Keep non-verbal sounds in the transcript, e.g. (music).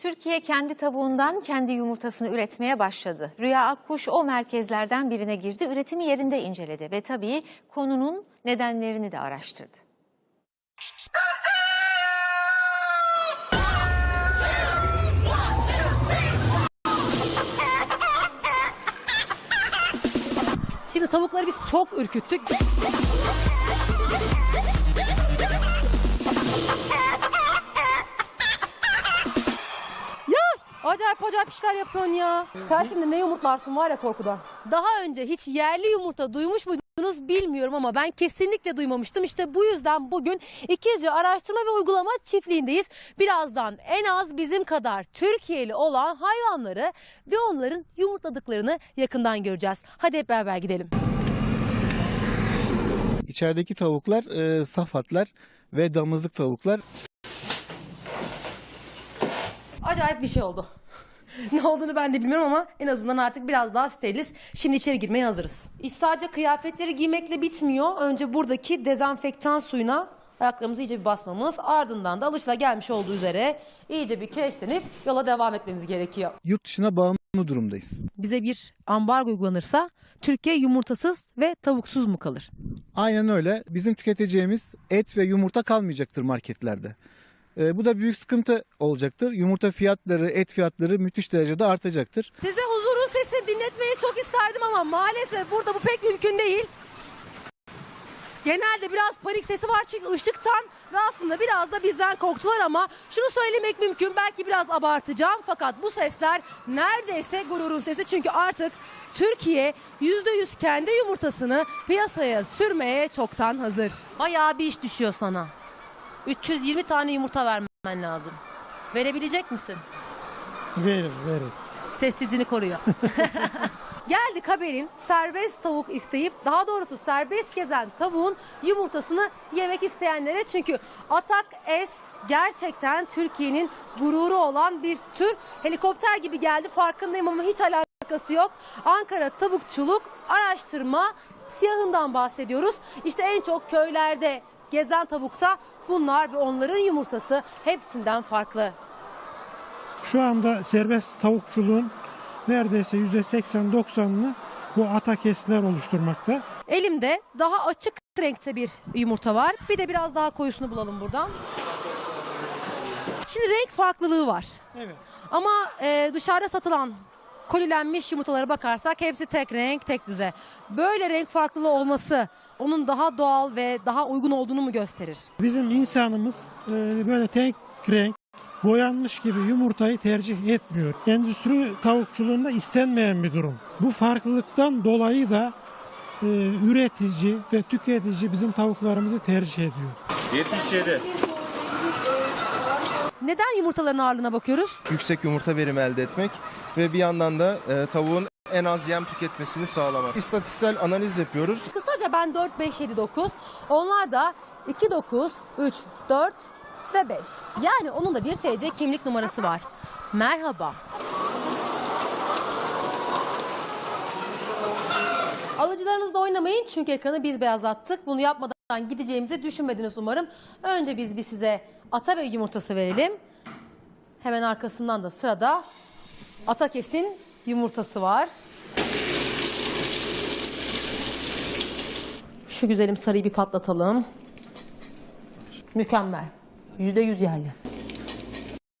Türkiye kendi tavuğundan kendi yumurtasını üretmeye başladı. Rüya Akkuş o merkezlerden birine girdi, üretimi yerinde inceledi ve tabii konunun nedenlerini de araştırdı. Şimdi tavukları biz çok ürküttük. Acayip acayip işler yapıyorsun ya. Sen şimdi ne yumurtlarsın var ya korkudan. Daha önce hiç yerli yumurta duymuş muydunuz bilmiyorum ama ben kesinlikle duymamıştım. İşte bu yüzden bugün İkizce Araştırma ve Uygulama Çiftliği'ndeyiz. Birazdan en az bizim kadar Türkiye'li olan hayvanları ve onların yumurtladıklarını yakından göreceğiz. Hadi hep beraber gidelim. İçerideki tavuklar e, safatlar ve damızlık tavuklar. Acayip bir şey oldu. (laughs) ne olduğunu ben de bilmiyorum ama en azından artık biraz daha steriliz. Şimdi içeri girmeye hazırız. İş sadece kıyafetleri giymekle bitmiyor. Önce buradaki dezenfektan suyuna ayaklarımızı iyice bir basmamız. Ardından da alışla gelmiş olduğu üzere iyice bir kireçlenip yola devam etmemiz gerekiyor. Yurt dışına bağımlı durumdayız. Bize bir ambargo uygulanırsa Türkiye yumurtasız ve tavuksuz mu kalır? Aynen öyle. Bizim tüketeceğimiz et ve yumurta kalmayacaktır marketlerde. E, bu da büyük sıkıntı olacaktır. Yumurta fiyatları, et fiyatları müthiş derecede artacaktır. Size huzurun sesini dinletmeyi çok isterdim ama maalesef burada bu pek mümkün değil. Genelde biraz panik sesi var çünkü ışıktan ve aslında biraz da bizden korktular ama şunu söylemek mümkün belki biraz abartacağım fakat bu sesler neredeyse gururun sesi çünkü artık Türkiye %100 kendi yumurtasını piyasaya sürmeye çoktan hazır. Bayağı bir iş düşüyor sana. 320 tane yumurta vermen lazım. Verebilecek misin? Verir, verir. sessizliğini koruyor. (laughs) Geldik haberin serbest tavuk isteyip daha doğrusu serbest gezen tavuğun yumurtasını yemek isteyenlere. Çünkü Atak S gerçekten Türkiye'nin gururu olan bir tür. Helikopter gibi geldi farkındayım ama hiç alakası yok. Ankara Tavukçuluk Araştırma Siyahından bahsediyoruz. İşte en çok köylerde gezen tavukta bunlar ve onların yumurtası hepsinden farklı. Şu anda serbest tavukçuluğun neredeyse %80-90'ını bu atakesler oluşturmakta. Elimde daha açık renkte bir yumurta var. Bir de biraz daha koyusunu bulalım buradan. Şimdi renk farklılığı var. Evet. Ama e, dışarıda satılan kolilenmiş yumurtalara bakarsak hepsi tek renk, tek düze. Böyle renk farklılığı olması onun daha doğal ve daha uygun olduğunu mu gösterir? Bizim insanımız e, böyle tek renk boyanmış gibi yumurtayı tercih etmiyor. Endüstri tavukçuluğunda istenmeyen bir durum. Bu farklılıktan dolayı da e, üretici ve tüketici bizim tavuklarımızı tercih ediyor. 77. Neden yumurtaların ağırlığına bakıyoruz? yüksek yumurta verimi elde etmek ve bir yandan da e, tavuğun en az yem tüketmesini sağlamak. İstatistiksel analiz yapıyoruz. Kısaca ben 4, 5, 7, 9. Onlar da 2, 9, 3, 4 ve 5. Yani onun da bir TC kimlik numarası var. Merhaba. Alıcılarınızla oynamayın çünkü ekranı biz beyazlattık. Bunu yapmadan gideceğimizi düşünmediniz umarım. Önce biz bir size Atabey yumurtası verelim. Hemen arkasından da sırada Atakes'in yumurtası var. Şu güzelim sarıyı bir patlatalım. Mükemmel. Yüzde yüz yerli.